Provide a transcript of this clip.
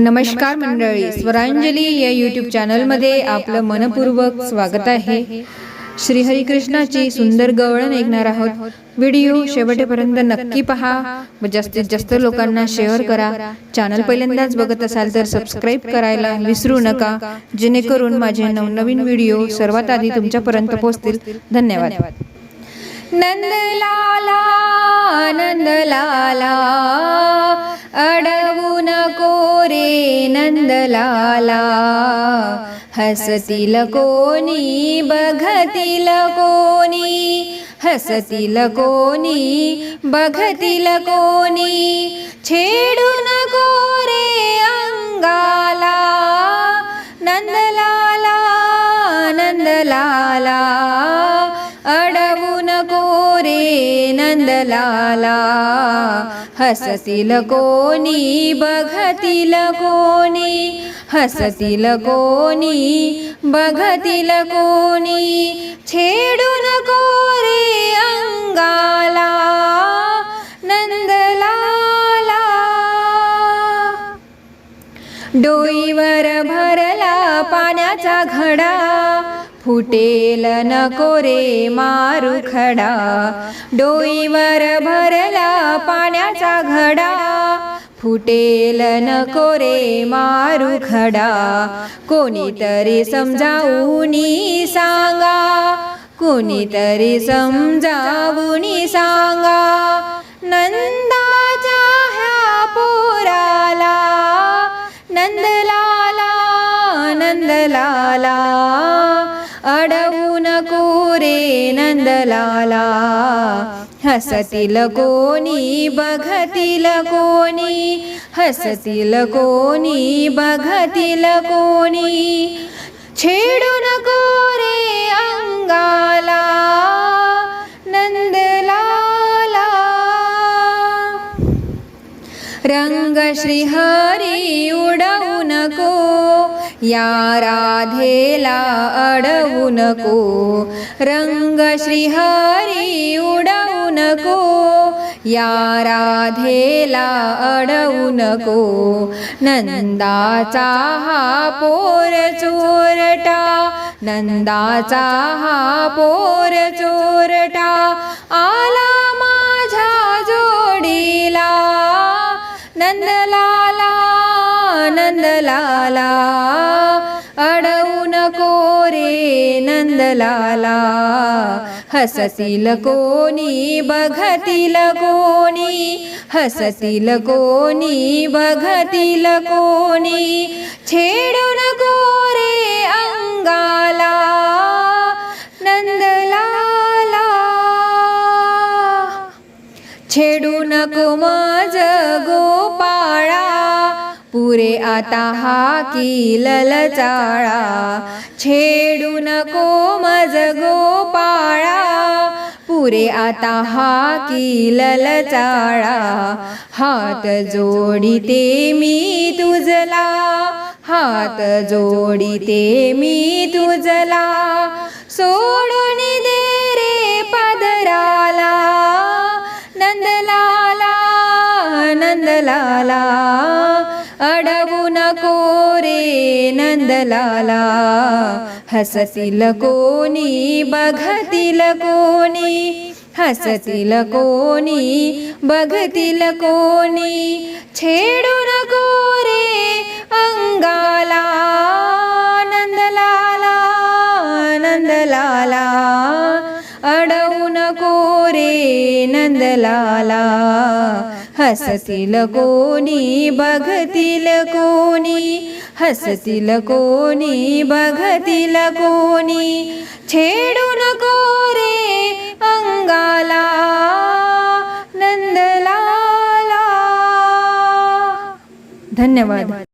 नमस्कार मंडळी स्वरांजली या यूट्यूब चॅनलमध्ये आपलं मनपूर्वक स्वागत आहे. श्री हरिकृष्णाची सुंदर गवळण ऐकणार आहोत. व्हिडिओ शेवटेपर्यंत नक्की पहा. व जास्तीत जास्त लोकांना शेअर करा. चॅनल पहिल्यांदाच बघत असाल तर सबस्क्राईब करायला विसरू नका. जेणेकरून माझे नवनवीन व्हिडिओ सर्वात आधी तुमच्यापर्यंत पोहोचतील. धन्यवाद. नंदलाला नंदलाला. नंदलाला हसतील कोणी बघतील कोणी हसतील कोणी बघतील कोणी छेडू नको रे अंगाला नंदलाला नंदलाला. नंदलाला हसतील कोणी बघतील कोणी हसतील कोणी बघतील कोणी छेडू कोरे अंगाला नंदलाला. डोईवर भरला पाण्याचा घडा फुटेल नको रे मारू खडा. डोईवर भरला पाण्याचा घडा. फुटेल नको रे मारू खडा. कोणीतरी समजावूनी सांगा. कोणीतरी समजावूनी सांगा. नंद रे नंदलाला हसतील कोणी बघतील कोणी हसतील कोणी बघतील कोणी. छेडू नको रे अंगाला नंदलाला. रंग श्रीहरी उडवू या राधेला अडवू नको. रंग श्रीहरी उडवू नको. या राधेला अडवू नको. नंदाचा हा पोर चोरटा. नंदाचा हा पोर चोरटा आला माझ्या जोडीला. नंदलाला नंदलाला. रे नंदलाला हसतील कोणी बघतील कोणी हसतील कोणी बघतील कोणी छेडू नको रे अंगाला नंदलाला. छेडू नको माझ गोपा पुरे आता हा की ललचाळा छेडू नको मज गोपाळा. पुरे आता हा की ललचाळा हात जोडीते मी तुझला. हात जोडीते मी तुझला. सोडून दे रे पदराला. नंदलाला नंदलाला. अडवू नको रे नंदलाला हसतील कोणी बघतील कोणी हसतील कोणी बघतील कोणी छेडू नको रे अंगाला नंदलाला नंदलाला अडवू नको रे नंदलाला हसतील कोणी बघतील कोणी हसतील कोणी बघतील कोणी. छेडू नको रे अंगाला नंदलाला. धन्यवाद.